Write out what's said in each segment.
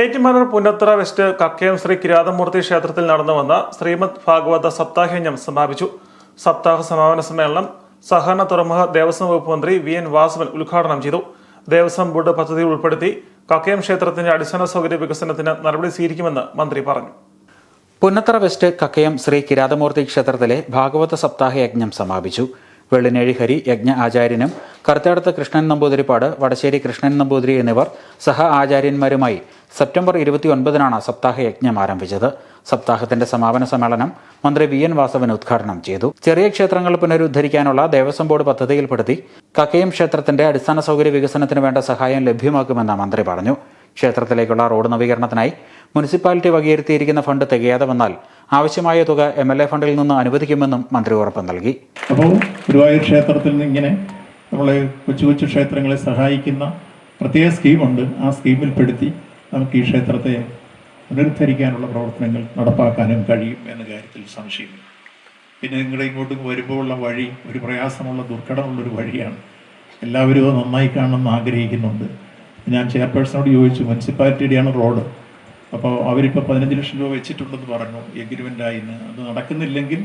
Ettumanoor Punnathara west Kakkayam Shri Kirathamoorthy ക്ഷേത്രത്തിൽ നടന്നുവന്ന ശ്രീമദ് ഭാഗവത സപ്താഹയജ്ഞം സമാപിച്ചു. സപ്താഹ സമാപന സമ്മേളനം സഹകരണ തുറമുഖ ദേവസ്വം വകുപ്പ് മന്ത്രി വി എൻ വാസവൻ ഉദ്ഘാടനം ചെയ്തു. ദേവസ്വം ബോർഡ് പദ്ധതി ഉൾപ്പെടുത്തി കക്കയം ക്ഷേത്രത്തിന്റെ അടിസ്ഥാന സൗകര്യ വികസനത്തിന് നടപടി സ്വീകരിക്കുമെന്ന് മന്ത്രി പറഞ്ഞു. പുന്നത്തറ വെസ്റ്റ് കക്കയം ശ്രീ കിരാതമൂർത്തി ക്ഷേത്രത്തിലെ ഭാഗവത സപ്താഹ യജ്ഞം സമാപിച്ചു. വെള്ളിനേഴി ഹരി യജ്ഞ ആചാര്യനും കറുത്തടത്ത് കൃഷ്ണൻ നമ്പൂതിരിപ്പാട് വടശ്ശേരി കൃഷ്ണൻ നമ്പൂതിരി എന്നിവർ സഹ ആചാര്യന്മാരുമായി സെപ്റ്റംബർ ഇരുപത്തി ഒൻപതിനാണ് സപ്താഹ യജ്ഞം ആരംഭിച്ചത്. സപ്താഹത്തിന്റെ സമാപന സമ്മേളനം മന്ത്രി വി എൻ വാസവൻ ഉദ്ഘാടനം ചെയ്തു. ചെറിയ ക്ഷേത്രങ്ങൾ പുനരുദ്ധരിക്കാനുള്ള ദേവസ്വം ബോർഡ് പദ്ധതിയിൽപ്പെടുത്തി കക്കയം ക്ഷേത്രത്തിന്റെ അടിസ്ഥാന സൗകര്യ വികസനത്തിന് വേണ്ട സഹായം ലഭ്യമാക്കുമെന്ന് മന്ത്രി പറഞ്ഞു. ക്ഷേത്രത്തിലേക്കുള്ള റോഡ് നവീകരണത്തിനായി മുനിസിപ്പാലിറ്റി വകയിരുത്തിയിരിക്കുന്ന ഫണ്ട് തികയാതെ വന്നാൽ ആവശ്യമായ തുക എം എൽ എ ഫണ്ടിൽ നിന്ന് അനുവദിക്കുമെന്നും മന്ത്രി ഉറപ്പ് നൽകി. അപ്പോൾ ഗുരുവായൂർ ക്ഷേത്രത്തിൽ നിന്ന് ഇങ്ങനെ നമ്മളെ കൊച്ചു കൊച്ചു ക്ഷേത്രങ്ങളെ സഹായിക്കുന്ന പ്രത്യേക സ്കീമുണ്ട്. ആ സ്കീമിൽപ്പെടുത്തി നമുക്ക് ഈ ക്ഷേത്രത്തെ പുനരുദ്ധരിക്കാനുള്ള പ്രവർത്തനങ്ങൾ നടപ്പാക്കാനും കഴിയും എന്ന കാര്യത്തിൽ സംശയമില്ല. പിന്നെ നിങ്ങളുടെ ഇങ്ങോട്ട് വരുമ്പോൾ ഉള്ള വഴി ഒരു പ്രയാസമുള്ള ദുർഘടമുള്ളൊരു വഴിയാണ്. എല്ലാവരും അത് നന്നായി കാണണമെന്ന് ആഗ്രഹിക്കുന്നുണ്ട്. ഞാൻ ചെയർപേഴ്സണോട് ചോദിച്ചു മുനിസിപ്പാലിറ്റിയുടെയാണ് റോഡ്? അപ്പോൾ അവരിപ്പോൾ പതിനഞ്ച് ലക്ഷം രൂപ വെച്ചിട്ടുണ്ടെന്ന് പറഞ്ഞു എഗ്രിമെന്റായി അത് നടക്കുന്നില്ലെങ്കിൽ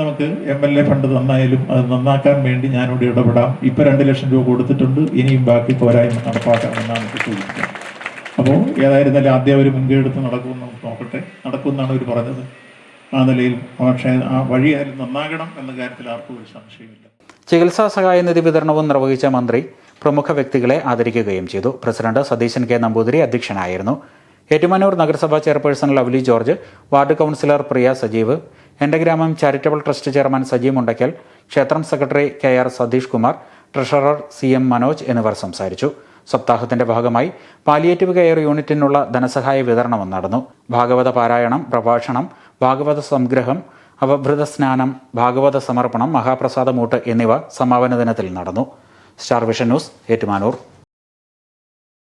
നമുക്ക് എം എൽ എ ഫണ്ട് തന്നായാലും അത് നന്നാക്കാൻ വേണ്ടി ഞാനിവിടെ ഇടപെടാം. ഇപ്പോൾ രണ്ട് ലക്ഷം രൂപ കൊടുത്തിട്ടുണ്ട് ഇനിയും ബാക്കി പോരായ്മ നടപ്പാക്കാമെന്നാണ് ചോദിക്കുന്നത് അപ്പോൾ ഏതായിരുന്നാലും ആദ്യം അവർ മുൻകൈ എടുത്ത് നടക്കുമെന്ന് നോക്കട്ടെ. നടക്കുമെന്നാണ് അവർ പറഞ്ഞത്. ആ നിലയിൽ പക്ഷേ ആ വഴിയായാലും നന്നാകണം എന്ന കാര്യത്തിൽ ആർക്കും ഒരു സംശയമില്ല ചികിത്സാ സഹായ നിധി വിതരണവും നിർവഹിച്ച മന്ത്രി പ്രമുഖ വ്യക്തികളെ ആദരിക്കുകയും ചെയ്തു. പ്രസിഡന്റ് സതീശൻ കെ നമ്പൂതിരി അധ്യക്ഷനായിരുന്നു. ഏറ്റുമാനൂർ നഗരസഭാ chairperson Lovely George ward councillor Priya Sajeev എന്റെ ഗ്രാമം charitable trust chairman Sajeev Mundakkal ക്ഷേത്രം secretary K R Satheesh Kumar treasurer C M Manoj എന്നിവർ സംസാരിച്ചു. സപ്താഹത്തിന്റെ ഭാഗമായി പാലിയേറ്റീവ് കെയർ യൂണിറ്റിനുള്ള ധനസഹായ വിതരണവും നടന്നു. ഭാഗവത പാരായണം പ്രഭാഷണം ഭാഗവത സംഗ്രഹം അവഭൃത സ്നാനം ഭാഗവത സമർപ്പണം മഹാപ്രസാദമൂട്ട് എന്നിവ സമാപന ദിനത്തിൽ നടന്നു. Star Vision News Ettumanoor.